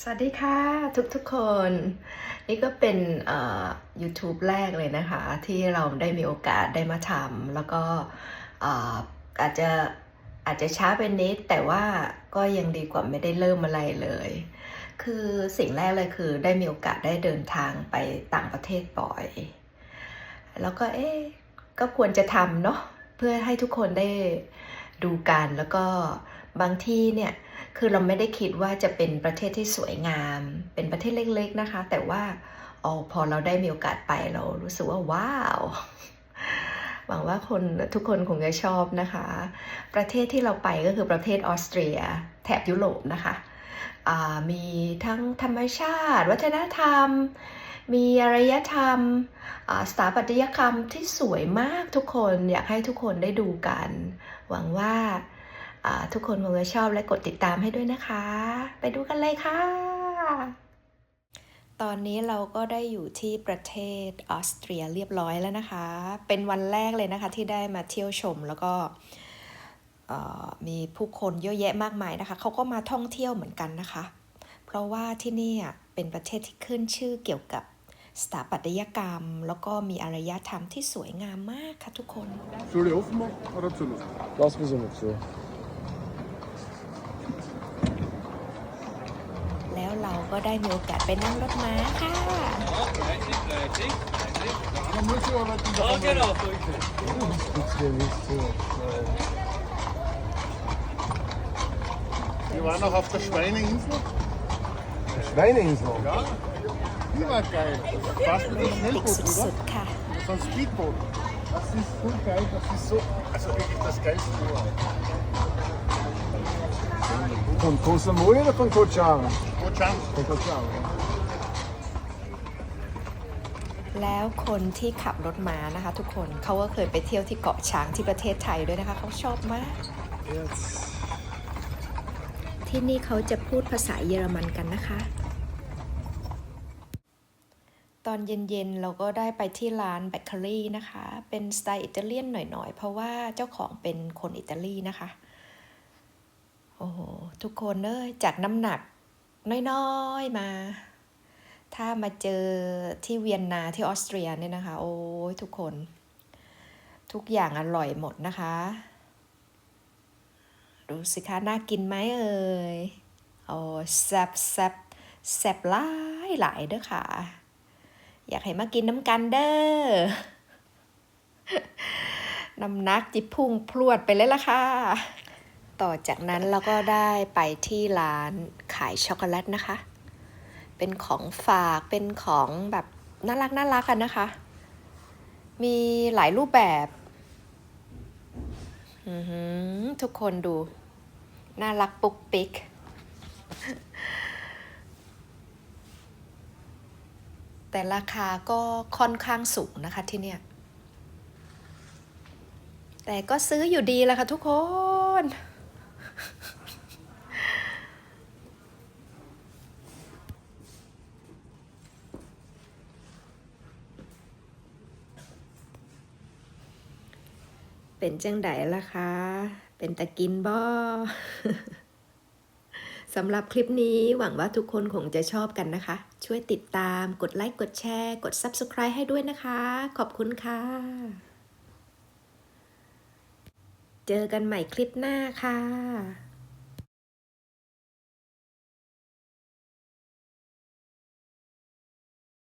สวัสดีค่ะทุกทุกๆคน นี่ก็เป็น YouTube แรกเลยนะคะ ที่เราได้มีโอกาสได้มาทำแล้วก็อาจจะอาจจะช้าไปนิด แต่ว่าก็ยังดีกว่าไม่ได้เริ่มอะไรเลย คือสิ่งแรกเลยคือได้มีโอกาสได้เดินทางไปต่างประเทศบ่อย แล้วก็เอ๊ก็ควรจะทำเนาะเพื่อให้ทุกคนได้ดูกันแล้วก็ บางที่เนี่ยคือเราไม่ได้คิดว่าจะเป็นประเทศที่สวยงาม เป็นประเทศเล็กๆนะคะ แต่ว่าออพอเราได้มีโอกาสไปเรารู้สึกว่าว้าว หวังว่าคนทุกคนคงจะชอบนะคะ ประเทศที่เราไปก็คือประเทศออสเตรีย แถบยุโรปนะคะมีทั้งธรรมชาติ วัฒนธรรม มีอารยธรรมสถาปัตยกรรมที่สวยมากทุกคนอยากให้ทุกคนได้ดูกัน หวังว่า ทุกคนคงจะชอบและกดติดตามให้ด้วยนะคะ ไปดูกันเลยค่ะ ตอนนี้เราก็ได้อยู่ที่ประเทศออสเตรียเรียบร้อยแล้วนะคะ เป็นวันแรกเลยนะคะที่ได้มาเที่ยวชมแล้วก็เอ่อมีผู้คนเยอะแยะมากมายนะคะเขาก็มาท่องเที่ยวเหมือนกันนะคะ เพราะว่าที่นี่อะเป็นประเทศที่ขึ้นชื่อเกี่ยวกับสถาปัตยกรรม แล้วก็มีอารยธรรมที่สวยงามมากค่ะทุกคน Soll ich offen machen oder zu Luft? Lass mich so ก็ได้มีโอกาสไปนั่งรถม้าค่ะ Man muss ja aber die Ja, genau, so ist es. Jetzt hier nicht so. Wir waren noch auf der Schweineinsel. Schweineinsel. Ja, die war geil. Fast wie ein ปิก Schnellboot, สุ oder? ดๆค่ะ So ein Speedboot. Das ist voll geil. Das ist so, also wirklich das geilste überhaupt. Von Koh Samui oder von Koh Chang? Wo Chang? Von Koh Chang. ja. แล้วคนที่ขับรถม้านะคะ ทุกคนเขาก็เคยไปเที่ยวที่เกาะช้างที่ประเทศไทยด้วยนะคะเขาชอบมาก Jetzt. ที่นี่เขาจะพูดภาษาเยอรมันกันนะคะ ตอนเย็นๆ เราก็ได้ไปที่ร้านเบเกอรี่นะคะ เป็นสไตล์อิตาเลียนหน่อยๆ เพราะว่าเจ้าของเป็นคนอิตาลีนะคะ โอ้โห ทุกคนเอ้ยจากน้ำหนักน้อยๆมา ถ้ามาเจอที่เวียนนาที่ออสเตรียเนี่ยนะคะ โอ้ยทุกคน ทุกอย่างอร่อยหมดนะคะ ดูสิคะน่ากินไหมเอ่ยโอ้แซบแซบแซบหลายหลายเด้อค่ะ อยากให้มากินน้ำกันเด้อน้ำนักจิพุ่งพรวดไปเลยละค่ะ ต่อจากนั้นเราก็ได้ไปที่ร้านขายช็อกโกแลตนะคะ เป็นของฝากเป็นของแบบน่ารักน่ารักกันนะคะ มีหลายรูปแบบทุกคนดู น่ารักปุ๊กปิ๊กแต่ราคาก็ค่อนข้างสูงนะคะที่เนี่ยแต่ก็ซื้ออยู่ดีแหละค่ะทุกคน เป็นจังไดล่ะคะ เป็นตะกินบ่สำหรับคลิปนี้หวังว่าทุกคนคงจะชอบกันนะคะ ช่วยติดตามกดไลค์กดแชร์ กด Subscribe ให้ด้วยนะคะ ขอบคุณค่ะ เจอกันใหม่คลิปหน้าค่ะ